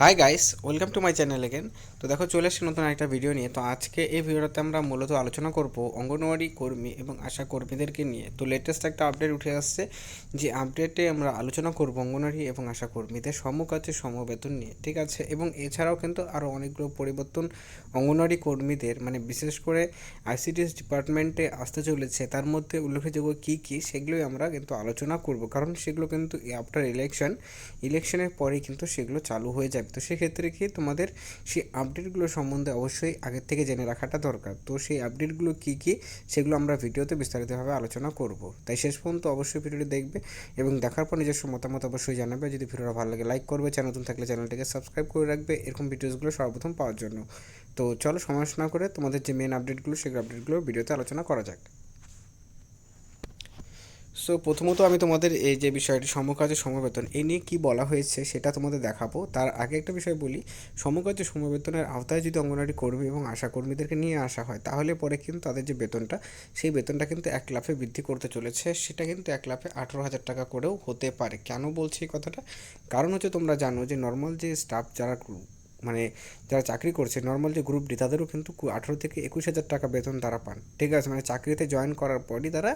Hi guys welcome to my channel again তো দেখো, চলে এসেছি নতুন একটা ভিডিও নিয়ে। তো আজকে এই ভিডিওটাতে আমরা মূলত আলোচনা করব অঙ্গনওয়াড়ি কর্মী এবং আশা কর্মীদেরকে নিয়ে। তো লেটেস্ট একটা আপডেট উঠে আসছে, যে আপডেটে আমরা আলোচনা করব অঙ্গনওয়াড়ি এবং আশা কর্মীদের সমকাজে সমবেতন নিয়ে, ঠিক আছে? এবং এছাড়াও কিন্তু আরও অনেকগুলো পরিবর্তন অঙ্গনওয়াড়ি কর্মীদের মানে বিশেষ করে আইসিডিএস ডিপার্টমেন্টে আসতে চলেছে। তার মধ্যে উল্লেখযোগ্য কী কী সেগুলোই আমরা কিন্তু আলোচনা করব। কারণ সেগুলো কিন্তু আফটার ইলেকশন ইলেকশনের পরেই কিন্তু সেগুলো চালু হয়ে যাবে। তো সেক্ষেত্রে কি তোমাদের সেই আপডেটগুলো সম্বন্ধে অবশ্যই আগের থেকে জেনে রাখাটা দরকার। তো সেই আপডেটগুলো কী কী, সেগুলো আমরা ভিডিওতে বিস্তারিতভাবে আলোচনা করব। তাই শেষ পর্যন্ত অবশ্যই ভিডিওটি দেখবে এবং দেখার পর নিজস্ব মতামত অবশ্যই জানাবে। যদি ভিডিওটা ভালো লাগে লাইক করবে। চ্যানেল নতুন থাকলে চ্যানেলটিকে সাবস্ক্রাইব করে রাখবে। এরকম ভিডিওসগুলো সর্বপ্রথম পাওয়ার জন্য। তো চলো নষ্ট না করে তোমাদের যে মেন আপডেটগুলো সেই আপডেটগুলো ভিডিওতে আলোচনা করা যাক। সো প্রথমত আমি তোমাদের এই যে বিষয়টি, সমকাজে সমবেতন এই নিয়ে কী বলা হয়েছে সেটা তোমাদের দেখাবো। তার আগে একটা বিষয় বলি, সমকাজে সমবেতনের আওতায় যদি অঙ্গনওয়াড়ি কর্মী এবং আশা কর্মীদেরকে নিয়ে আসা হয়, তাহলে পরে কিন্তু তাদের যে বেতনটা, সেই বেতনটা কিন্তু এক লাফে বৃদ্ধি করতে চলেছে। সেটা কিন্তু এক লাফে আঠেরো হাজার টাকা করেও হতে পারে। কেন বলছি এই কথাটা? কারণ হচ্ছে তোমরা জানো যে নর্মাল যে স্টাফ যারা মানে যারা চাকরি করছে নর্মাল যে গ্রুপ ডি তাদেরও কিন্তু আঠেরো থেকে একুশ হাজার টাকা বেতন তারা পান। ঠিক আছে? মানে চাকরিতে জয়েন করার পরই তারা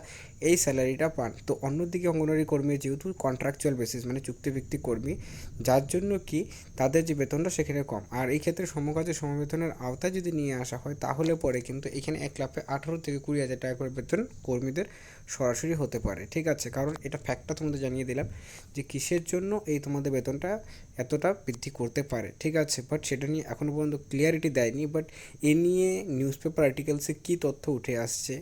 এই স্যালারিটা পান। তো অন্যদিকে অঙ্গনওয়াড়ি কর্মী যেহেতু কন্ট্রাকচুয়াল বেসিস মানে চুক্তিভিত্তিক কর্মী, যার জন্য কি তাদের যে বেতনটা সেখানে কম। আর এই ক্ষেত্রে সমকাজে সমবেতনের আওতায় যদি নিয়ে আসা হয়, তাহলে পরে কিন্তু এখানে এক লাফে আঠারো থেকে কুড়ি হাজার টাকা করে বেতন কর্মীদের সরাসরি হতে পারে। ঠিক আছে? কারণ এটা ফ্যাক্টটা তোমাদের জানিয়ে দিলাম যে কিসের জন্য এই তোমাদের বেতনটা এতটা বৃদ্ধি করতে পারে। ঠিক আছে? বাট সেটা নিয়ে এখনও পর্যন্ত ক্লিয়ারিটি দেয়নি বাট এ নিয়ে নিউজ পেপার আর্টিকেলসে কী তথ্য উঠে আসছে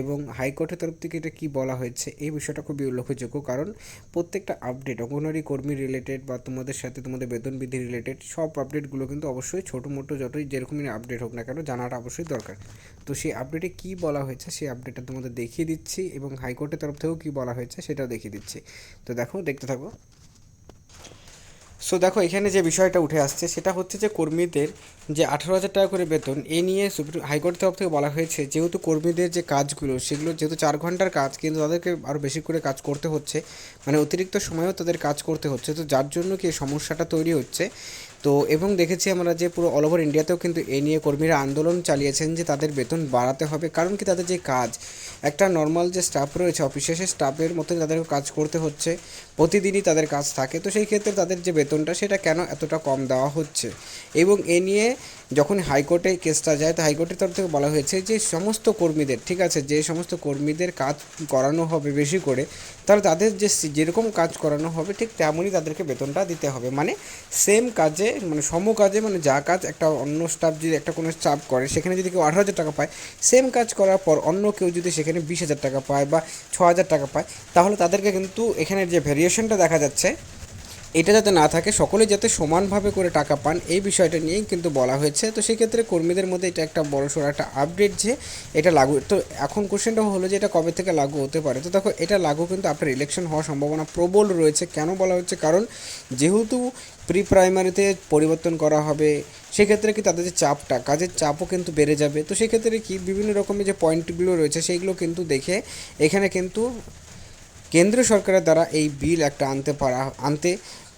এবং হাইকোর্টের তরফ থেকে এটা কী বলা হয়েছে, এই বিষয়টা খুবই উল্লেখযোগ্য। কারণ প্রত্যেকটা আপডেট অঙ্গনওয়াড়ি কর্মী রিলেটেড বা তোমাদের সাথে তোমাদের বেতন বৃদ্ধি রিলেটেড সব আপডেটগুলো কিন্তু অবশ্যই ছোটো মোটো যতই যেরকমই আপডেট হোক না কেন জানাটা অবশ্যই দরকার। তো সেই আপডেটে কী বলা হয়েছে সেই আপডেটটা তোমাদের দেখিয়ে দিচ্ছি এবং হাইকোর্টের তরফ থেকেও কী বলা হয়েছে সেটাও দেখিয়ে দিচ্ছি। তো দেখো, দেখতে থাকো। সো দেখো, এখানে যে বিষয়টা উঠে আসছে, সেটা হচ্ছে যে কর্মীদের যে আঠারো হাজার টাকা করে বেতন, এ নিয়ে সুপ্রিম হাইকোর্টের তরফ থেকে বলা হয়েছে, যেহেতু কর্মীদের যে কাজগুলো, সেগুলো যেহেতু চার ঘণ্টার কাজ, কিন্তু তাদেরকে আরও বেশি করে কাজ করতে হচ্ছে মানে অতিরিক্ত সময়ও তাদের কাজ করতে হচ্ছে, তো যার জন্য কি সমস্যাটা তৈরি হচ্ছে? তো, এবং দেখেছি আমরা যে পুরো অল ওভার ইন্ডিয়াতেও কিন্তু এ নিয়ে কর্মীরা আন্দোলন চালিয়েছেন যে তাদের বেতন বাড়াতে হবে, কারণ কি তাদের যে কাজ একটা নর্মাল যে স্টাফ রয়েছে অফিসে সে স্টাফের মতো তাদেরকে কাজ করতে হচ্ছে, প্রতিদিনই তাদের কাজ থাকে। তো সেই ক্ষেত্রে তাদের যে বেতনটা, সেটা কেন এতটা কম দেওয়া হচ্ছে? এবং এ নিয়ে যখন হাইকোর্টে কেসটা যায়, তো হাইকোর্টের তরফ থেকে বলা হয়েছে যে সমস্ত কর্মীদের, ঠিক আছে, যে সমস্ত কর্মীদের কাজ করানো হবে বেশি করে, তাহলে তাদের যে যেরকম কাজ করানো হবে, ঠিক তেমনই তাদেরকে বেতনটা দিতে হবে। মানে সেম কাজে মানে সম কাজে মানে যা কাজ একটা অন্য স্টাফ যদি একটা কোনো স্টাফ করে, সেখানে যদি কেউ আঠারো হাজার টাকা পায় সেম কাজ করার পর অন্য কেউ যদি সেখানে বিশ হাজার টাকা পায় বা ছ হাজার টাকা পায়, তাহলে তাদেরকে কিন্তু এখানে যে ভ্যারিয়েশনটা দেখা যাচ্ছে এটা যাতে না থাকে, সকলে যাতে সমানভাবে করে টাকা পান, এই বিষয়টা নিয়েই কিন্তু বলা হয়েছে। তো সেক্ষেত্রে কর্মীদের মধ্যে এটা একটা বড় সড়ো একটা আপডেট যে এটা লাগু, তো এখন কোশ্চেনটা হলো যে এটা কবে থেকে লাগু হতে পারে? তো দেখো, এটা লাগু কিন্তু আপনার ইলেকশন হওয়ার সম্ভাবনা প্রবল রয়েছে। কেন বলা হচ্ছে? কারণ যেহেতু প্রি প্রাইমারিতে পরিবর্তন করা হবে, সেক্ষেত্রে কি তাদের যে চাপটা, কাজের চাপও কিন্তু বেড়ে যাবে। তো সেক্ষেত্রে কি বিভিন্ন রকমের যে পয়েন্টগুলো রয়েছে, সেইগুলো কিন্তু দেখে এখানে কিন্তু কেন্দ্রীয় সরকারের দ্বারা এই বিল একটা আনতে পারা আনতে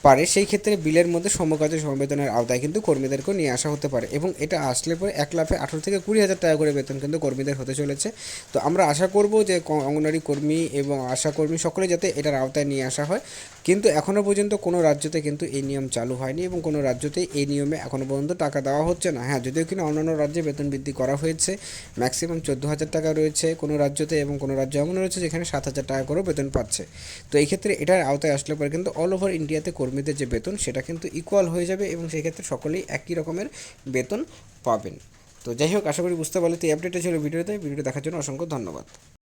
পারে, সেই ক্ষেত্রে বিলের মধ্যে সমকাজে সমবেতনের আওতায় কিন্তু কর্মীদেরকেও নিয়ে আসা হতে পারে এবং এটা আসলে পরে এক লাফে আঠেরো থেকে কুড়ি হাজার টাকা করে বেতন কিন্তু কর্মীদের হতে চলেছে। তো আমরা আশা করব যে অঙ্গনারী কর্মী এবং আশা কর্মী সকলে যাতে এটার আওতায় নিয়ে আসা হয়। কিন্তু এখনও পর্যন্ত কোনো রাজ্যতে কিন্তু এই নিয়ম চালু হয়নি এবং কোনো রাজ্যতেই এই নিয়মে এখনও পর্যন্ত টাকা দেওয়া হচ্ছে না। হ্যাঁ যদিও কিনা অন্যান্য রাজ্যে বেতন বৃদ্ধি করা হয়েছে, ম্যাক্সিমাম চোদ্দ হাজার টাকা রয়েছে কোনো রাজ্যতে এবং কোনো রাজ্য এমন রয়েছে যেখানে সাত হাজার টাকা করেও বেতন পাচ্ছে। তো এই ক্ষেত্রে এটার আওতায় আসলে পরে কিন্তু অল ওভার ইন্ডিয়াতে কর্মীদের যে বেতন, সেটা কিন্তু ইকুয়াল হয়ে যাবে এবং সেক্ষেত্রে সকলেই একই রকমের বেতন পাবেন। তো যাই হোক, আশা করি বুঝতে পারলে। তো এই আপডেটটা ছিল ভিডিওতে। ভিডিওটা দেখার জন্য অসংখ্য ধন্যবাদ।